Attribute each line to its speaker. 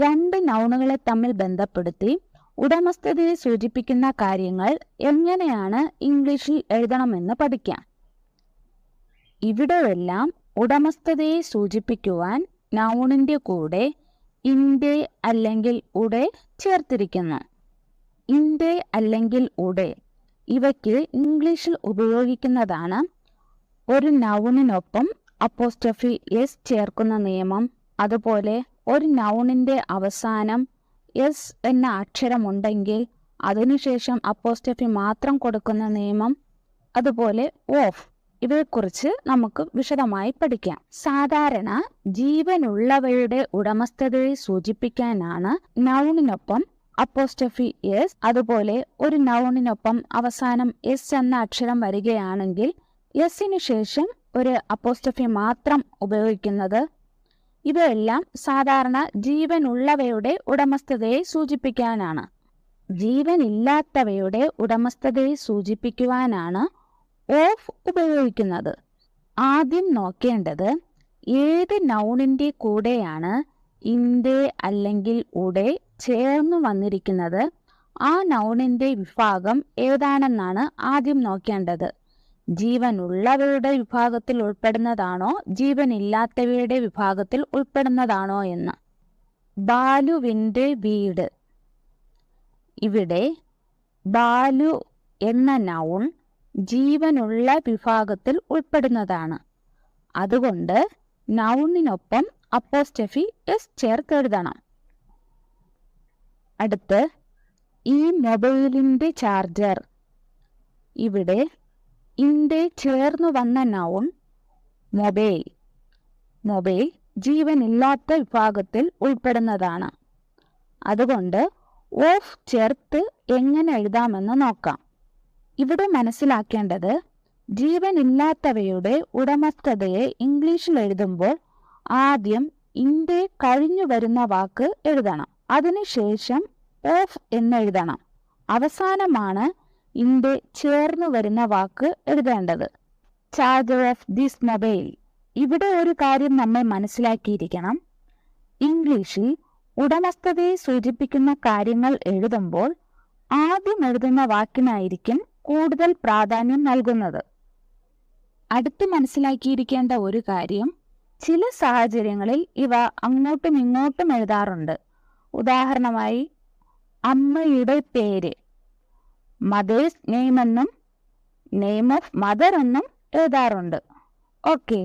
Speaker 1: രണ്ട് നൗണുകളെ തമ്മിൽ ബന്ധപ്പെടുത്തി ഉടമസ്ഥതയെ സൂചിപ്പിക്കുന്ന കാര്യങ്ങൾ എങ്ങനെയാണ് ഇംഗ്ലീഷിൽ എഴുതണമെന്ന് പഠിക്കാം. ഇവിടെയെല്ലാം ഉടമസ്ഥതയെ സൂചിപ്പിക്കുവാൻ നൗണിന്റെ കൂടെ ഇന്റെ അല്ലെങ്കിൽ ഉടെ ചേർത്തിരിക്കുന്നു. ഇന്റെ അല്ലെങ്കിൽ ഉടെ ഇവയ്ക്ക് ഇംഗ്ലീഷിൽ ഉപയോഗിക്കുന്നതാണ് ഒരു നൗണിനൊപ്പം അപ്പോസ്റ്റഫി എസ് ചേർക്കുന്ന നിയമം. അതുപോലെ ഒരു നൗണിന്റെ അവസാനം എസ് എന്ന അക്ഷരമുണ്ടെങ്കിൽ അതിനുശേഷം അപ്പോസ്റ്റഫി മാത്രം കൊടുക്കുന്ന നിയമം അതുപോലെ ഓഫ് ഇവയെക്കുറിച്ച് നമുക്ക് വിശദമായി പഠിക്കാം. സാധാരണ ജീവനുള്ളവയുടെ ഉടമസ്ഥതയെ സൂചിപ്പിക്കാനാണ് നൗണിനൊപ്പം അപ്പോസ്റ്റഫി എസ് അതുപോലെ ഒരു നൗണിനൊപ്പം അവസാനം എസ് എന്ന അക്ഷരം വരികയാണെങ്കിൽ എസിന് ശേഷം ഒരു അപ്പോസ്റ്റഫി മാത്രം ഉപയോഗിക്കുന്നത് ഇവയെല്ലാം സാധാരണ ജീവനുള്ളവയുടെ ഉടമസ്ഥതയെ സൂചിപ്പിക്കാനാണ്. ജീവനില്ലാത്തവയുടെ ഉടമസ്ഥതയെ സൂചിപ്പിക്കുവാനാണ് ഓഫ് ഉപയോഗിക്കുന്നത്. ആദ്യം നോക്കേണ്ടത് ഏത് നൗണിന്റെ കൂടെയാണ് ഇന്റെ അല്ലെങ്കിൽ ഉടെ ചേർന്നു വന്നിരിക്കുന്നത്? ആ നൗണിന്റെ വിഭാഗം ഏതാണെന്നാണ് ആദ്യം നോക്കേണ്ടത്. ജീവനുള്ളവയുടെ വിഭാഗത്തിൽ ഉൾപ്പെടുന്നതാണോ? ജീവനില്ലാത്തവയുടെ വിഭാഗത്തിൽ ഉൾപ്പെടുന്നതാണോ എന്ന്. ബാലുവിന്റെ വീട്. ഇവിടെ ബാലു എന്ന നൗൺ ജീവനുള്ള വിഭാഗത്തിൽ ഉൾപ്പെടുന്നതാണ്. അതുകൊണ്ട് നൗണിനൊപ്പം അപ്പോസ്റ്റഫി എസ് ചേർത്തെഴുതണം അടുത്ത് ഈ മൊബൈലിന്റെ ചാർജർ ഇവിടെ ഇന്റെ ചേർന്നു വന്ന നൗൺ മൊബൈൽ. മൊബൈൽ ജീവനില്ലാത്ത വിഭാഗത്തിൽ ഉൾപ്പെടുന്നതാണ്. അതുകൊണ്ട് ഓഫ് ചേർത്ത് എങ്ങനെ എഴുതാമെന്ന് നോക്കാം. ഇവിടെ മനസ്സിലാക്കേണ്ടത് ജീവനില്ലാത്തവയുടെ ഉടമസ്ഥതയെ ഇംഗ്ലീഷിൽ എഴുതുമ്പോൾ ആദ്യം ഇന്റെ കഴിഞ്ഞു വരുന്ന വാക്ക് എഴുതണം. അതിനുശേഷം ഓഫ് എന്നെഴുതണം അവസാനമാണ് ഇന്റെ ചേർന്ന് വരുന്ന വാക്ക് എഴുതേണ്ടത്. ചാർജർ ഓഫ് ദിസ് മൊബൈൽ ഇവിടെ ഒരു കാര്യം നമ്മൾ മനസ്സിലാക്കിയിരിക്കണം. ഇംഗ്ലീഷിൽ ഉടമസ്ഥതയെ സൂചിപ്പിക്കുന്ന കാര്യങ്ങൾ എഴുതുമ്പോൾ ആദ്യം എഴുതുന്ന വാക്കിനായിരിക്കും കൂടുതൽ പ്രാധാന്യം നൽകുന്നത്. അടുത്ത് മനസ്സിലാക്കിയിരിക്കേണ്ട ഒരു കാര്യം ചില സാഹചര്യങ്ങളിൽ ഇവ അങ്ങോട്ടും ഇങ്ങോട്ടും എഴുതാറുണ്ട്. ഉദാഹരണമായി അമ്മയുടെ പേര്. മദേഴ്സ് നെയിം എന്നും നെയിം ഓഫ് മദർ എന്നും എഴുതാറുണ്ട്. ഓക്കെ